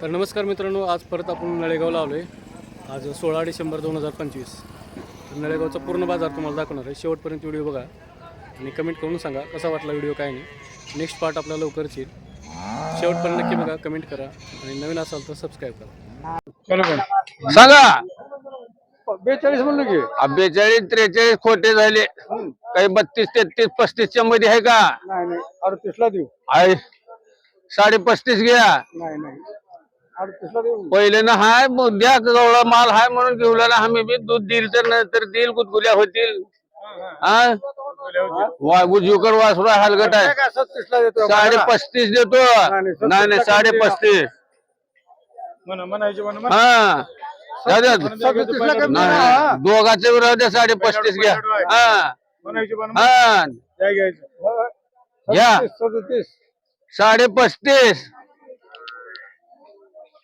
तर नमस्कार मित्रांनो आज परत आपण नळेगावला आलो आहे आज सोळा डिसेंबर दोन हजार पंचवीस. तर नळेगावचा पूर्ण बाजार तुम्हाला दाखवणार आहे. शेवटपर्यंत व्हिडिओ बघा आणि कमेंट करून सांगा कसा वाटला व्हिडिओ काय नाही. नेक्स्ट पार्ट आपला लवकरच येईल. शेवटपर्यंत नक्की बघा कमेंट करा आणि नवीन असाल तर सबस्क्राईब करा. सांगा. बेचाळीस म्हणलं की. बेचाळीस त्रेचाळीस खोटे झाले. काही बत्तीस तेहतीस पस्तीसच्या मध्ये आहे का? नाही नाही. अडतीसला देऊ. आहे साडे पस्तीस घ्या. नाही नाही. अडतीसला देऊ पहिले ना हाय द्या गवळा माल हाय म्हणून घेऊला आम्ही बी दूध देईल तर नंतर देईल गुदगुल्या होतील. हा? वा उजवीकर वासुरा हलगट आहे. साडे पस्तीस देतो नाही नाही साडे पस्तीस. हा. द्या. दोघाचे विरोध साडे पस्तीस घ्या. हा. हा. घ्या. साडे पस्तीस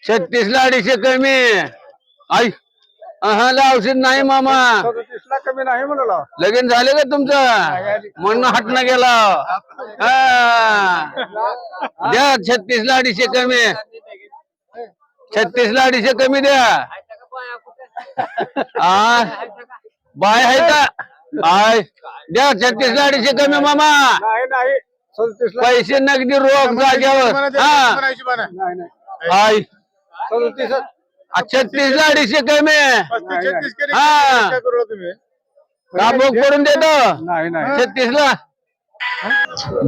छत्तीस ला अडीचशे कमी. आई हा औषध नाही मामा. सदतीसला कमी नाही म्हणाला. लगीन झाले का तुमचं? म्हणून हटणं गेला. हा. द्या छत्तीस ला अडीचशे कमी. छत्तीस ला अडीचशे कमी द्या. आ? बाय आहे का? आय. द्या छत्तीस ला अडीचशे कमी मामा. नाही नाही. सदतीसला पैसे नगदी रोख जाग्यावर हा. नाही नाही आय सदतीस छत्तीस ला अडीचशे कमी हा. काय करू तुम्ही? काबूक करून देतो? नाही नाही. छत्तीस ला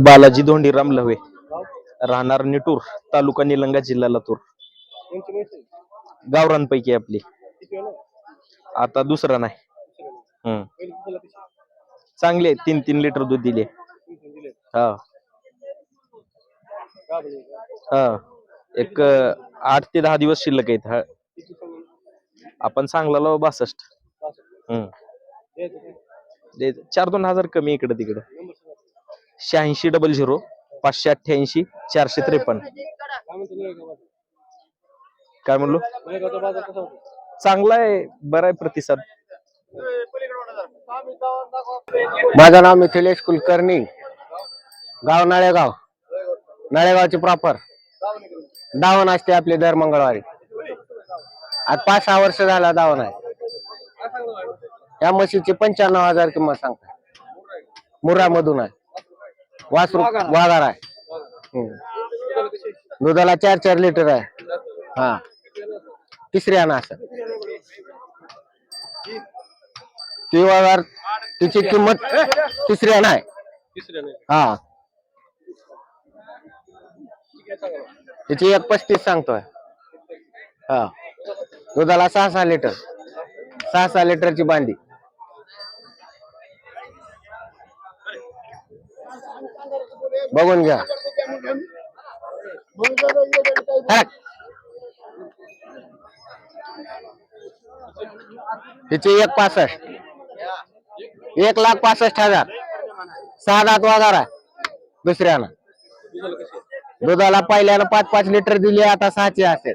बालाजी धोंडीराम लव्हे राहणार निटूर तालुका निलंगा जिल्हा लातूर. गावरांपैकी आपली. आता दुसरा नाही. हम्म. चांगले तीन तीन लिटर दूध दिले. हा. हा. एक आठ ते दहा दिवस शिल्लक आहेत हा. आपण सांगला लाव बासष्ट. हम्म. चार दोन हजार कमी इकडे तिकडे. शहाऐंशी डबल झिरो पाचशे अठ्ठ्याऐंशी चारशे त्रेपन्न. काय म्हणलो? चांगला आहे बरा आहे प्रतिसाद. माझं नाव मिथिलेश कुलकर्णी. गाव नाळेगाव. नाळेगावचे प्रॉपर दावण असते आपले दर मंगळवारी. आज पाच सहा वर्ष झाला दावण आहे. या म्हशीची पंच्याण्णव हजार किंमत सांगता मुर्रा मधून आहे. वासरू वाघार आहे. हम्म. दुधाला चार चार लिटर आहे. हा. तिसरी आणा असं. ती वाघार तिची किंमत तिसरी आणा आहे. हा. तिची एक पस्तीस सांगतोय. हा. दुधाला सहा सहा लिटर. सहा सहा लिटरची बांधी बघून घ्या. हट. तिची एक पासष्ट. एक लाख पासष्ट हजार. सहा दात वगार दुसऱ्यानं. दुधाला पहिल्यानं पाच पाच लिटर दिली आता सहाचे असेल.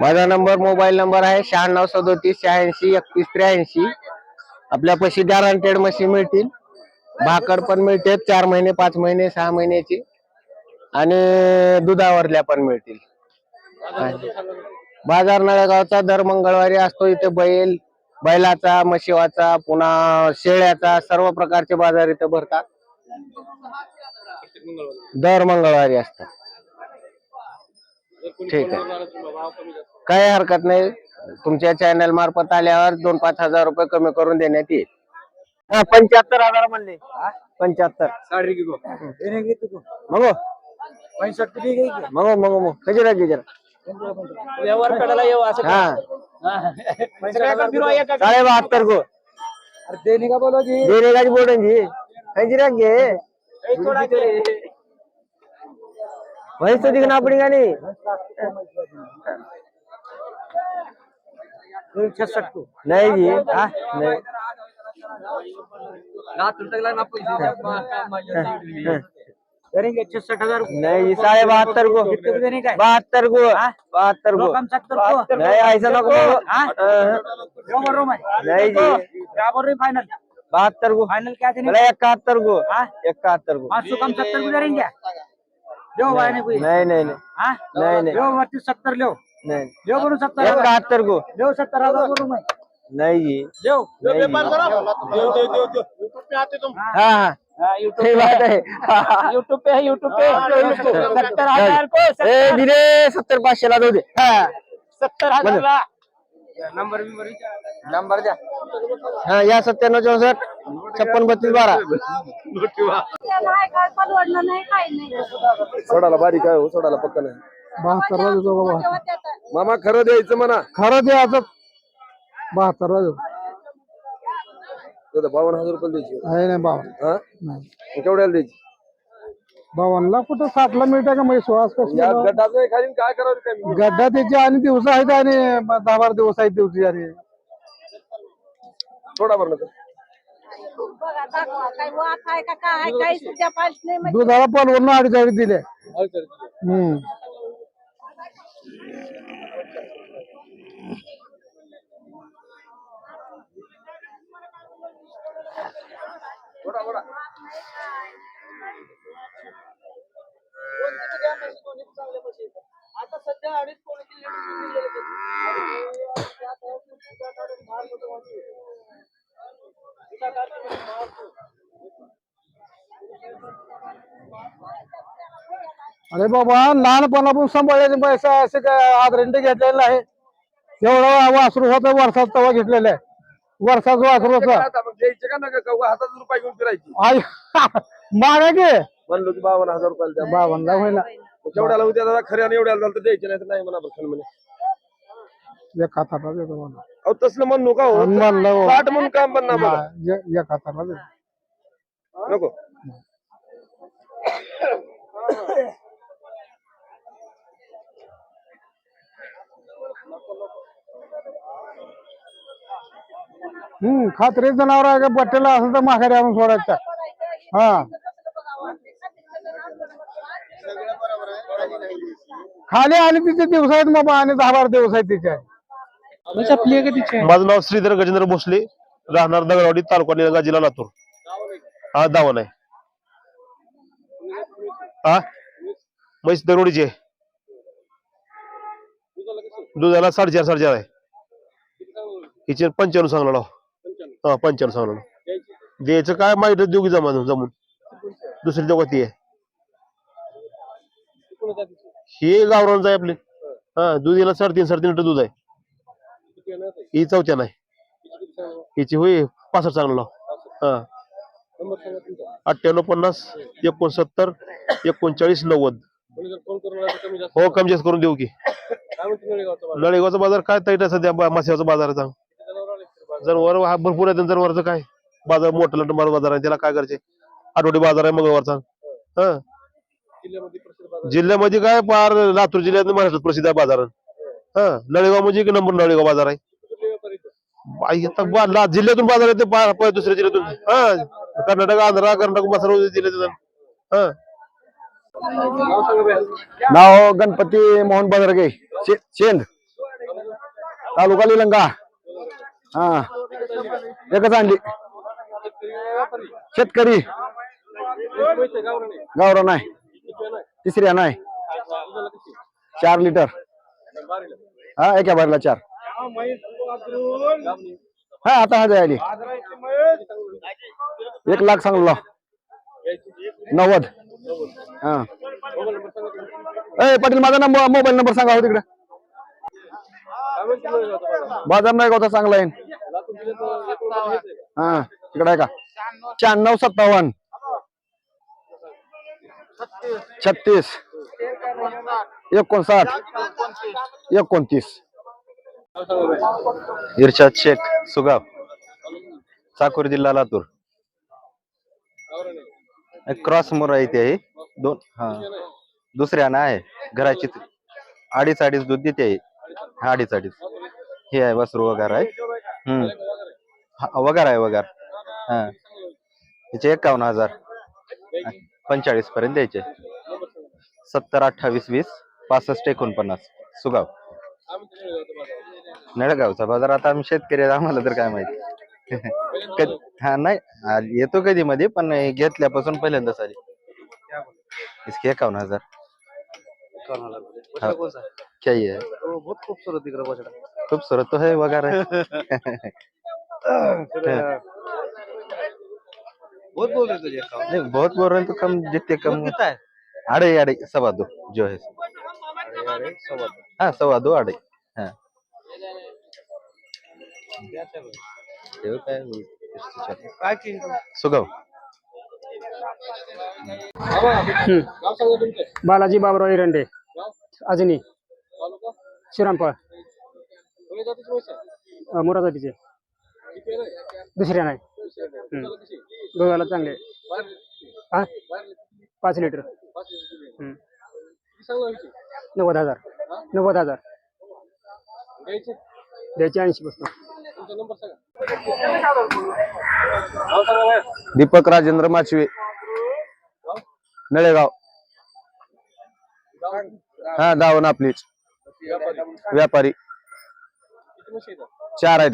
माझा नंबर मोबाईल नंबर आहे शहाण्णव सदोतीस शहाऐंशी एकतीस त्र्याऐंशी. आपल्यापाशी गॅरंटेड मशीन मिळतील. भाकड पण मिळते चार महिने पाच महिने सहा महिन्याची. आणि दुधावरल्या पण मिळतील. बाजार नळेगावचा दर मंगळवारी असतो. इथे बैल बैलाचा म्हशीवाचा पुन्हा शेळ्याचा सर्व प्रकारचे बाजार इथे भरतात. दर मंगळवारी असतात. ठीक आहे. काही हरकत नाही. तुमच्या चॅनल मार्फत आल्यावर दोन पाच हजार रुपये कमी करून देण्यात येईल. हा, पंच्याहत्तर हजार म्हणले. पंच्याहत्तर. मग मग मग मग. कशी राहते जरा हा. साडे बहात्तर को देने का बोलो जी देने का बोल जी वही तो दिखना पड़ेगा नहीं नहीं. जी हाँ, नहीं करेंगे छसठ हज़ार नहीं साढ़े बहत्तर को। कितने को देने का है? बहत्तर को बहत्तर को। नहीं ऐसा ना करो हाँ? रोम है नहीं जी। क्या बोल रहे फाइनल बहत्तर को। फाइनल क्या देने इकहत्तर को। हाँ? इकहत्तर को। पाँच सौ कम सत्तर को लो भाई ने कोई नहीं नहीं नहीं। हाँ? नहीं, नहीं। लो बत्तीस सत्तर लो। नहीं। लो बोलो सत्तर हज़ार। इकहत्तर को। लो सत्तर हज़ार बोलो मैं। नहीं जी। लो नहीं हाँ हाँ। सही बात है यूट्यूब पे है यूट्यूब पे. सत्तर हजार को ए दिले सत्तर पाचशे ला जाऊ दे. सत्तर हजार ला नंबर भी नंबर द्या. हा या सत्त्याण्णव चौसष्ट छप्पन बत्तीस बारा. सोडाला बारीक आहे हो सोडाला पक्का नाही. बहात्तर देतो बाबा तेव्हा ते आता मामा खरं द्यायचं म्हणा. खरं द्यायचं बहात्तर तर बावन्न हजार रुपये द्यायची. आहे नाही बावन हा? मग केवढ्याला द्यायची? बावनला कुठं साठला मिळतं का म्हणजे श्वास या गटाचं खाली काय करावं काय? गड्डा त्याचे आणि दिवस आहेत आणि दहा बारा दिवस आहेत दिवशी आणि सोडा बरं ना बघा दाखवा काय वात आहे का काय आहे काही सुद्धा पाहिजे नाही म्हणजे. दुधाला पलवून अडीच अडीच दिले. हम्म. अरे बाबा लहानपणापासून सांभाळायचे पैसा असं काय आदरंड घेतलेला आहे एवढं वासरू होतं वर्षात तवा घेतलेलं आहे. वर्षाचं वासरू होतं. मग द्यायचे का नका का? उगा हातात रुपये घेऊन फिरायची. आई मागा की. म्हणलो की बावन्न हजार रुपयाला द्या. बावनला होईना. मग केवढ्याला उद्या दादा एवढ्याला झालं तर द्यायचे नाही तर नाही म्हणा बरं म्हणे. एक हाताला देतो अहो तसलं म्हणू का हो? म्हणलं हो. साठ म्हणून काम हा, एक हाताला देतो. नको. हम्म खात्री जनावर आहे का? बट्टेला असेल तर माघारी आणून सोडायचं. हा. खाली आली तिचे दिवस आहेत बाबा आणि दहा बारा दिवस आहेत तिचे. माझं नाव श्रीधर गजेंद्र भोसले राहणार दगडवाडी तालुका निलंगा जिल्हा लातूर. हा दावण आहे. हा? म्हैस दरोडीची आहे. दुधाला साडेचार साडेचार आहे. हिचे पंच्याण्णव सांगला हा पंच्याण्णव सांगला द्यायचं काय? माहिती देऊ की जमा जमून. दुसरी दोघं ती. आहे हे गावरांचं आहे आपले. हा दुधीला साडेतीन साडेतीन लिटर दूध आहे. ही चौथ्या नाही. हिची होय पासष्ट चांगला हा. अठ्ठ्याण्णव पन्नास एकोणसत्तर एकोणचाळीस नव्वद. हो कमी जास्त करून देऊ की. नळेगावचा बाजार? काय आहे सध्या? मासेगावचा बाजार आहे चांग जनावरं हा भरपूर आहे जनावरचं काय? बाजार मोठा लंड बाजार आहे त्याला काय करायचे? आठवडी बाजार आहे मंगळवारचा. हा. जिल्ह्यामध्ये प्रसिद्ध बाजार. जिल्ह्यामध्ये काय? पार लातूर जिल्ह्यात महाराष्ट्रात प्रसिद्ध आहे बाजार. हा. नळेगाव म्हणजे एक नंबर नळेगाव बाजार आहे. जिल्ह्यातून बाजार येते दुसऱ्या जिल्ह्यातून. हा. कर्नाटक आंध्रा कर्नाटक मसाला जिल्ह्यातून हा. नाव गणपती मोहन बदरगे शेंद. तालुका लिलंगा हा. एकच आणली शेतकरी. गावरा नाही. तिसऱ्या नाही. चार लिटर. हा एका भरला चार. हा आता हा आली एक लाख सांगलो. नव्वद. हा. ए पाटील माझा नंबर मोबाईल नंबर सांगा हो तिकडे. बाजार? नाही होता? चांगला आहे. हा तिकडे आहे का? शहाण्णव सत्तावन्न. छत्तीस. एकोणसाठ. एकोणतीस. इर्शाद शेख सुगाव. चाकूर जिल्हा लातूर. क्रॉस मोर आहे इथे आहे दोन हा. दुसऱ्या ना आहे. घराची अडीच अडीच दूध देते. आहे अडीच अडीच हे आहे वस्त्र वगार आहे. हम्म. हा, वगार आहे वगार. हा. त्याचे एकावन्न हजार. पंचेचाळीस पर्यंत द्यायचे. सत्तर अठ्ठावीस वीस पासष्ट एकोणपन्नास. सुगाव. नळगावचा बाजार. आता आम्ही शेतकरी आम्हाला तर काय माहिती. हा नाही. येतो कधी मध्ये पण घेतल्यापासून पहिल्यांदाच आली. इसके एकावन्न हजार. हाँ, क्या ये है? बहुत खूबसूरत दिख रहा है खूबसूरत तो है वगैरह। बहुत बोल रहे तुझे नहीं बहुत बोल रहे हैं तो कम जितने कम। कितना है? अढ़ाई अढ़ाई सवा दो जो है। हाँ सवा दो अढ़ाई हाँ। ठेव काय काय चीज़ सुगव बालाजी बाबराव एरंडे अजनी श्रीरामपाळ मोरा जातीचे. दुसऱ्या नाही. दोघाला चांगले. हा? पाच लिटर. नव्वद हजार. नव्वद हजार. द्यायचे? ऐंशी दीपक राजेंद्र माचवे. नळेगाव. हा दावण आपलीच. व्यापारी. चार आहे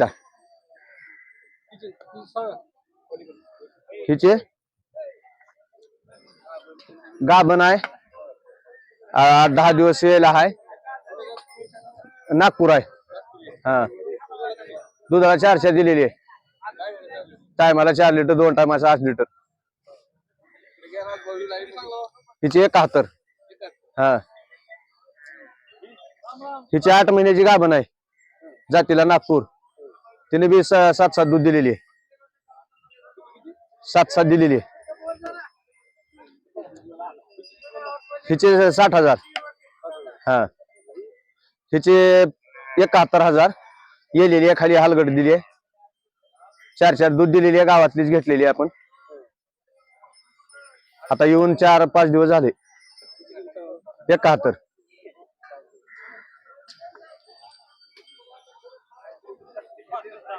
हिचे? गाभण आहे. आठ दहा दिवस यायला आहे नागपूर आहे. हा. दुधाला चारशे दिलेली आहे. टायमाला चार लिटर दोन टायमाला आठ लिटर. हिची एकाहत्तर. हा. हिची आठ महिन्याची गाभण आहे. जातीला नागपूर. तिने बी सात सात दूध दिलेली आहे. सात सात दिलेली आहे. हिचे साठ हजार. हा. हिचे एकाहत्तर हजार. येलेली आहे खाली हालगड दिली आहे. चार चार दूध दिलेली आहे गावातलीच घेतलेली आहे आपण. आता येऊन चार पाच दिवस झाले. एकाहत्तर.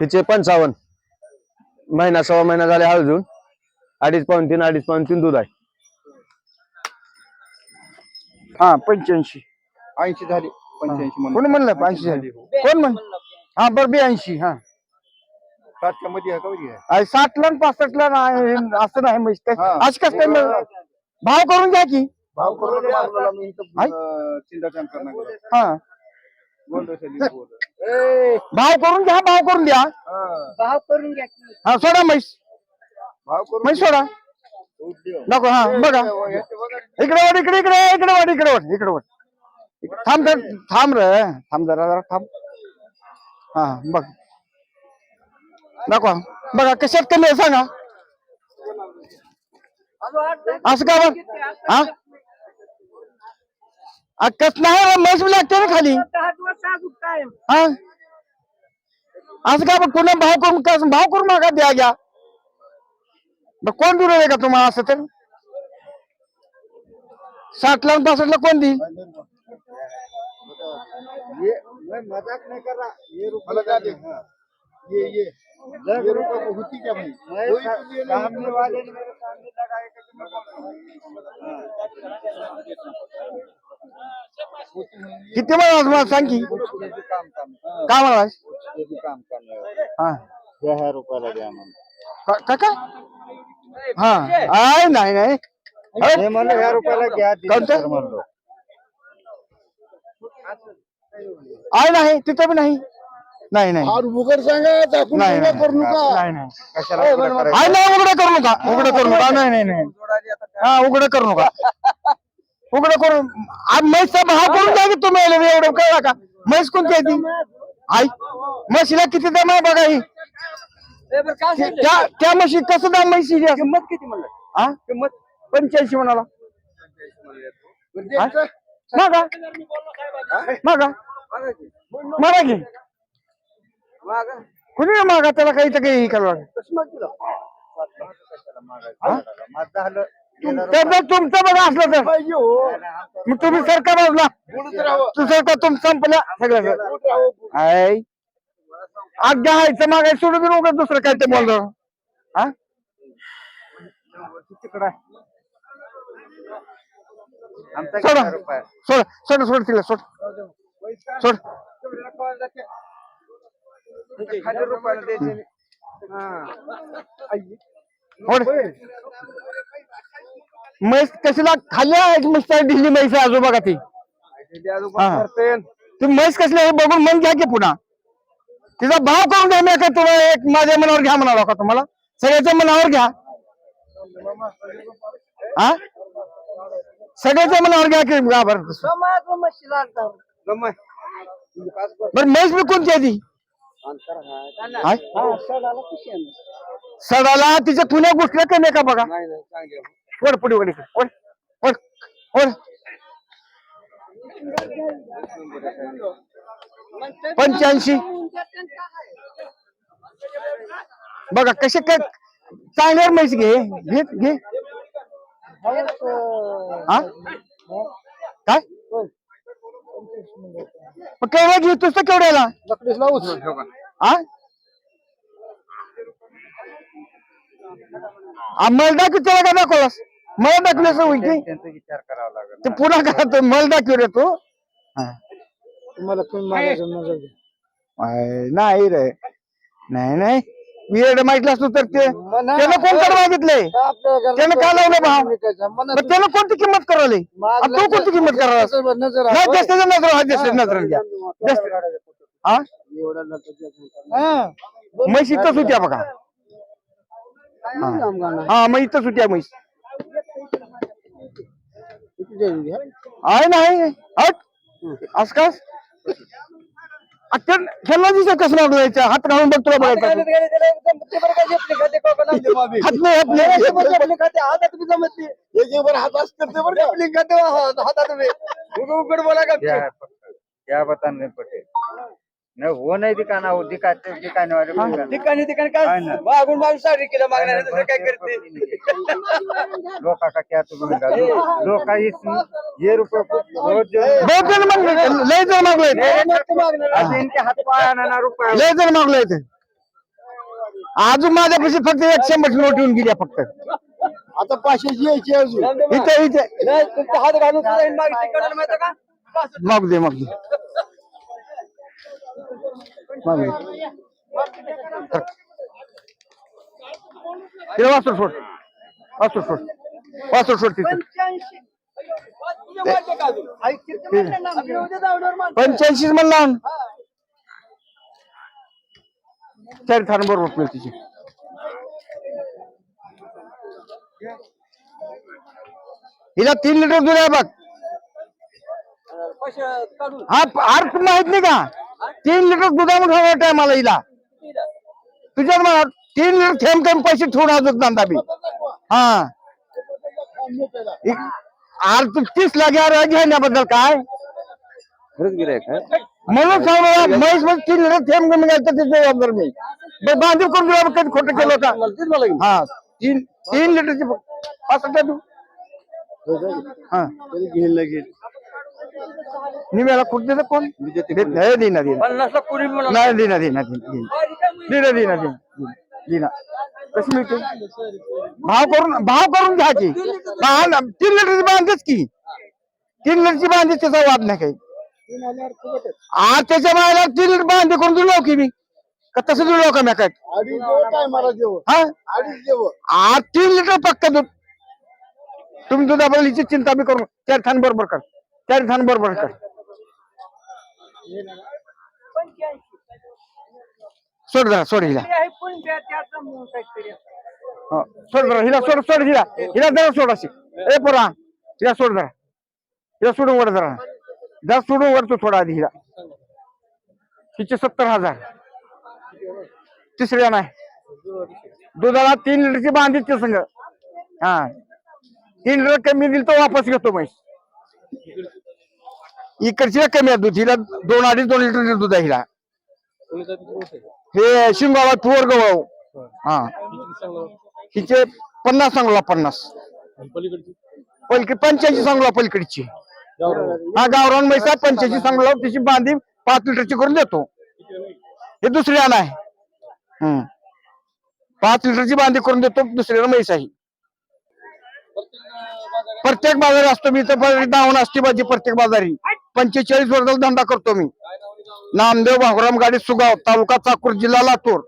हिचे पंचावन्न. महिना सव्वा महिना झाले हळजून अडीच पाऊन तीन अडीच पाऊन तीन दूध आहे. हा पंच्याऐंशी. ऐंशी झाली. पंच्याऐंशी कोणी म्हणलं? ऐंशी झाली. कोण म्हण? हा बरं बी ऐंशी हा. साठच्या मध्ये आहे का वरी आहे? अरे साठला आणि पासष्टला नाही असं नाही म्हणजे काय? हा. आज कसं काय मिळणार? भाव करून घ्या की. भाव करून मी इथं? अं, करणार गेलो. हा. भाव करून घ्या भाव करून द्या. भाव करून घ्या हा सोडा म्हैस. भाव करून म्हैस सोडा. नको हा बघा. रे. इकडे वाट इकडे इकडे इकडे वाट इकडे वाट इकडे वाट थांब तर थांब रे. थांब जरा जरा थांब. हा बघ. नको बघा कशात कमी आहे सांगा. असं का बघ हा? आ, कस नाही रे, म्हैस बी लागते ना खाली. हा। असं का बघ पुन्हा भाव करून कस भाव करून मागा द्या घ्या मग कोण दिलं का तुम्हाला असं तर साठ ला पासष्ट ला कोण देईल ये मैं मज़ाक नहीं कर रहा। ये रुपये लगा दे। हाँ। ये ये। ये रुपये को होती क्या भाई तो सामने वाले ने मेरे सामने लगाए कि मैं किती म्हणा मला सांग की? काय म्हणा ये भी काम करने वाला हा. दो हजार रुपये लगे हमें का- हा. आय नाही नाही. अरे, ये मान लो हजार रुपये लग गया कोणतं? मान लो आय नाही तिथं बी नाही. नाही नाही. उघड सांगा दाखवून नाही नाही. करू नका. नाही नाही. कशाला उघडं करायचं? आय नाही उघडं करू नका. उघडं करू नका. नाही नाही नाही. हा उघडं करू नका. उघडं करून आ, म्हैसचा भाव करून द्या की तुम्ही एवढं कळला का? म्हैस कोणती आहे ती? आई म्हशीला किती दाम आहे बघा ही. त्या त्या म्हशी कसं दाम म्हशी किंमत किती म्हणलं? हा किंमत? पंच्याऐंशी म्हणाला? मागा. मागा. मागा की कुणी मागा? त्याला काही तर काही करावं लागेल. त्याचं तुमचं बघा असलं तर. मग तुम्ही सरकार बाजूला. तू सरकार तुमचं संपल्या सगळं आहे आज्ञा हायचं मागाय सोडून देऊ नका दुसरं काय ते बोललं हा? सोड. सोड. सोड सोड तिला सोड. सोड. ओढ. म्हैस कशाला खाल्ल्या मस्त ढिल्ली म्हैस आजोबा का ती? हा. ती म्हैस कसली हे बघून मन घ्या की पुन्हा. तिचा भाव करून द्या मी का तुम्हाला एक माझ्या मनावर घ्या म्हणाला का तुम्हाला. सगळ्याच्या मनावर घ्या. हा? सगळ्याच्या मनावर घ्या की बरं. तसं. बरं म्हैस मी कोणती आहे ती? हाय? सडाला तिच्या पुण्या गोष्टी कमी आहे का बघा? वड पुढे इकडे. वड वड वड पंच्याऐंशी. बघा कसे काय चांगल्यावर म्हैस घे. घे घे. हा? काय? मग केवढा घेतोस तर केवढ्याला? हा? मला दाखव त्याला काय दाखवलास मला दाखवल्यास होईल की विचार करावा लागेल ते पुन्हा करा तो मला दाखव रे तो? हा. आय, नाही रे. नाही नाही. मी एवढं माहितलं असतो तर ते. त्यानं कोणतं मागितलंय त्यानं काय लावलं भाव? मग त्यानं कोणती किंमत करायली? आणि तू कोणती किंमत करायला नाही जास्त नजर हा जास्त नजर घ्या. जास्त हा? म्हैस इथंच होत्या बघा. हा. मग इथंच होत्या म्हैस आहे नाही हट. असं का? खेळला दिसत कसं हात घालून बघ तुला बघायचं. हात नाही हात नाही. क्या बताने पटे नाही हो नाही ठिकाणा हो ठिकाण ठिकाणी वाले ठिकाणी ठिकाणी काय? मागून मागून साडी किलो मागणार दुसरं काय करते? लोकांचा क्या तुम्ही लोक ये रुपये बहुत जण मागले लय जण मागले हात पाय आणणार रुपये लय जण मागले इथे अजून माझ्यापाशी फक्त एक शंभर नोट येऊन गेल्या फक्त. आता पाचशेची यायची अजून. इथे इथे. तुमचा हात घालून मागू दे मागू दे. तिला वासर सोड. वासर सोड. वासर सोड तिथे. पंच्याऐंशी. म्हणला चार थान बरोबर तिची. हिला तीन लिटर दूध आहे बघ. हा अर्थ माहीत नाही का? तीन लिटर दुधामध्ये हवा टायमाला हिला. तुझ्यात मला तीन लिटर थेंब थेंब पैसे ठेवून अजून धंदा बी. हा. अर्थ तीस लागे घेण्याबद्दल काय? म्हणून सांगू महेशमध्ये तीन लिटर थेंब कमी घ्यायचं ते जबाबदार मी. बांधीव करून तुला कधी खोटं केलं होतं? हा तीन तीन लिटरची असं का तू. हा निम्याला कुठे देतं कोण? देत नाही देणार देणार नाही. देणार देणार देणार देणार देणार देणार कशी मिळते? भाव करून भाव करून घ्या की. भाव ना- तीन लिटरची बांधच की. तीन लिटरची बांधच त्याचा वाद नाही काही. आज त्याच्या बाहेर तीन लिटर बांधे करून दिलो की मी? का तसं दिलो का मी काय? मला हा? आज तीन लिटर पक्का दूध. तुम्ही दुधाबद्दलची चिंता बी करू नका. चार थान बरोबर कर. त्या थान बरोबर कर. सोड जरा सोड हिला. हो सोड जरा हिला सोड सोड हिला. हिला जरा सोड अशी. ए पोरा हिला सोड जरा. हिला सोडून वर जरा. जरा सोडून वर तू थोडा आधी हिला. हिचे सत्तर हजार. तिसऱ्या नाही. दुधाला तीन लिटरची बांधीची संघ हा. तीन लिटर कमी दिली तर वापस घेतो म्हैस. इकडची कमी आहे दूध. हिला दोन अडीच दोन लिटर दूध आहे हिला. हे शिंगावा तुवर गव हा. हिचे पन्नास सांगला पन्नास. पलीकडची पलकी पंच्याऐंशी सांगला पलीकडची हा गावरान म्हैसा पंच्याऐंशी सांगला. तिची बांधी पाच लिटरची करून देतो. हे दुसरी आण आहे. हम्म. पाच लिटरची बांधी करून देतो दुसऱ्याला म्हैस आहे प्रत्येक बाजारी असतो मी तर दावण असते माझी प्रत्येक बाजारी. पंचेचाळीस वर्षाचा धंदा करतो मी. नामदेव भागुराम गाडी सुगाव, तालुका चाकूर, जिल्हा लातूर.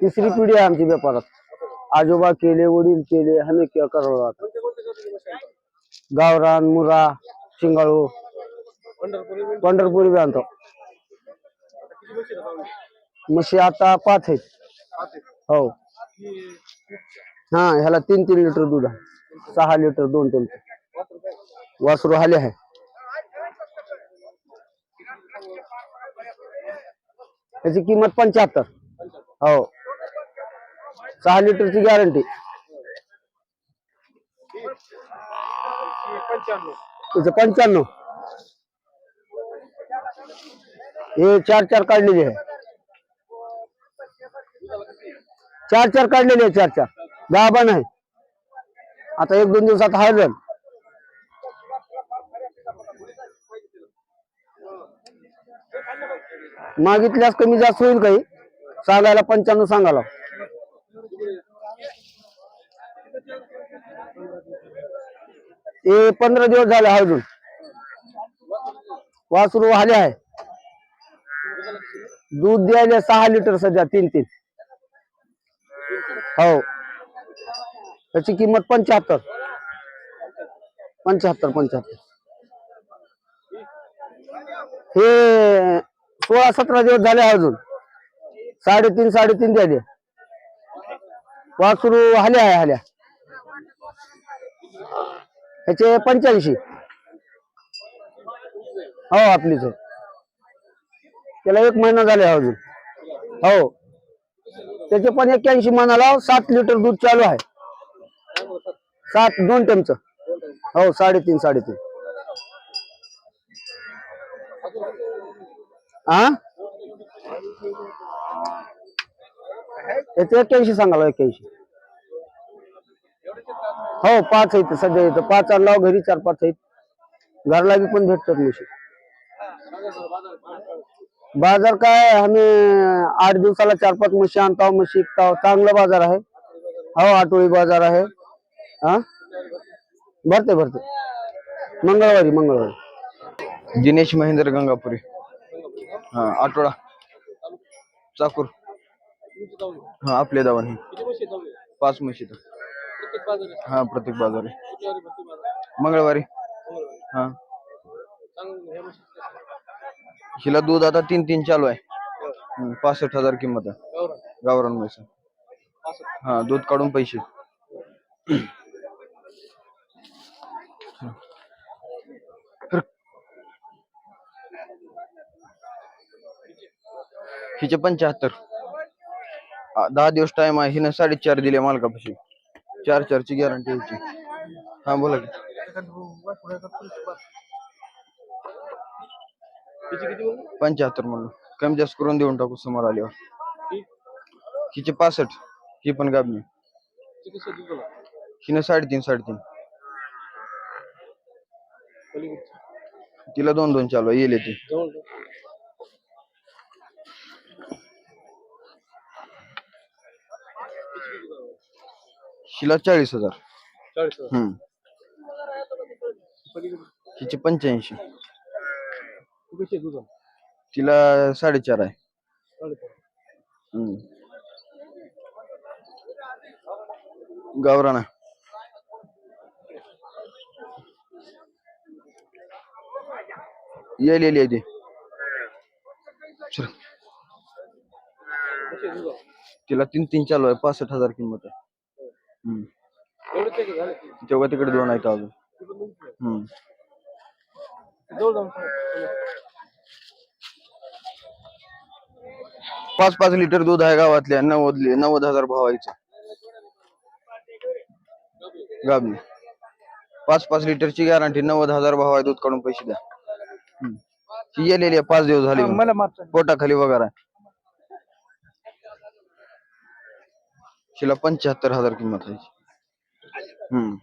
तिसरी पिढी आहे आमची व्यापारात आजोबा केले, वडील केले के- करत आता? गावरान, मुरा, शिंगाळू, पंढरपुरी बी आणतो. म्हशी आता पाच आहेत. हो. हा, ह्याला तीन तीन लिटर दूध आहे. सहा लिटर, दोन टेंपो वासरू हाले आहे. त्याची किंमत पंच्याहत्तर. हो. सहा लिटरची गॅरंटी. त्याचं पंच्याण्णव. हे चार चार काढलेले आहे. चार चार काढलेले आहे चार चार. दहा पण आहे. आता एक दोन दिवसात हळद मागितल्यास कमी जास्त होईल काही. सांगायला पंच्याण्णव सांगायला. ते पंधरा दिवस झाले अजून. वासरू आले आहे. दूध द्यायला सहा लिटर सध्या तीन तीन. हो. त्याची किंमत पंच्याहत्तर. पंच्याहत्तर पंच्याहत्तर. हे सोळा सतरा दिवस झाले अजून. साडेतीन साडेतीन झाले वासरू हल्या आहे हाल्या. ह्याचे पंच्याऐंशी. हो आपलीच. आहे त्याला एक महिना झाले अजून. हो. त्याचे पण एक्क्याऐंशी मनाला सात लिटर दूध चालू आहे. सात दोन टेमच हो साडेतीन साडेतीन. हा त्याचे एक्क्याऐंशी सांगाल एक्क्याऐंशी. हो पाच आहेत सध्या इथं. पाच आणलाव घरी चार पाच आहेत. घरला बी पण भेटतात म्हशी. बाजार काय आम्ही आठ दिवसाला चार पाच म्हशी आणतो म्हशी विकताव चांगला बाजार आहे. हो आठोळी बाजार आहे. हा भरते भरते. मंगळवारी मंगळवारी. दिनेश महेंद्र गंगापुरी. हा आठवडा. चाकूर. हा आपल्या दावण पाच म्हशी हा प्रत्येक बाजार आहे मंगळवारी. हा. हिला दूध आता तीन तीन चालू आहे. पासष्ट हजार किंमत आहे. गावरान. म्हैस. हा दूध काढून पैसे. हिचे पंच्याहत्तर. दहा दिवस टाइम आहे. हिनं साडेचार दिले मालकापाशी. चार चारची गॅरंटी ह्याची हा बोला की. पंच्याहत्तर म्हणलं. कमी जास्त करून देऊन टाकू समोर आल्यावर. हिचे पासष्ट. ही पण गाबणी हिनं साडेतीन साडेतीन. तिला दोन दोन चालू येईल ती. हिला चाळीस हज़ार. चाळीस हम्म. हिची पंच्याऐंशी. कशी तुझं तिला साडेचार आहे. हम्म. गावराना. येईल येईल येईल चल. तिला तीन तीन चालू आहे. पासष्ट हज़ार किंमत आहे. हम्म. तेव्हा तिकडे दोन आहेत अजून. हम्म. पाच पाच लिटर दूध आहे गावातल्या नव्वद नव्वद हजार भावायचं गाबनी. पाच पाच लिटरची गॅरंटी नव्वद हजार भाव आहे दूध काढून पैसे द्या. गेलेली आहे पाच दिवस झाले मला पोटाखाली वगैरे. तिला पंच्याहत्तर हजार किंमत आहे. हम्म.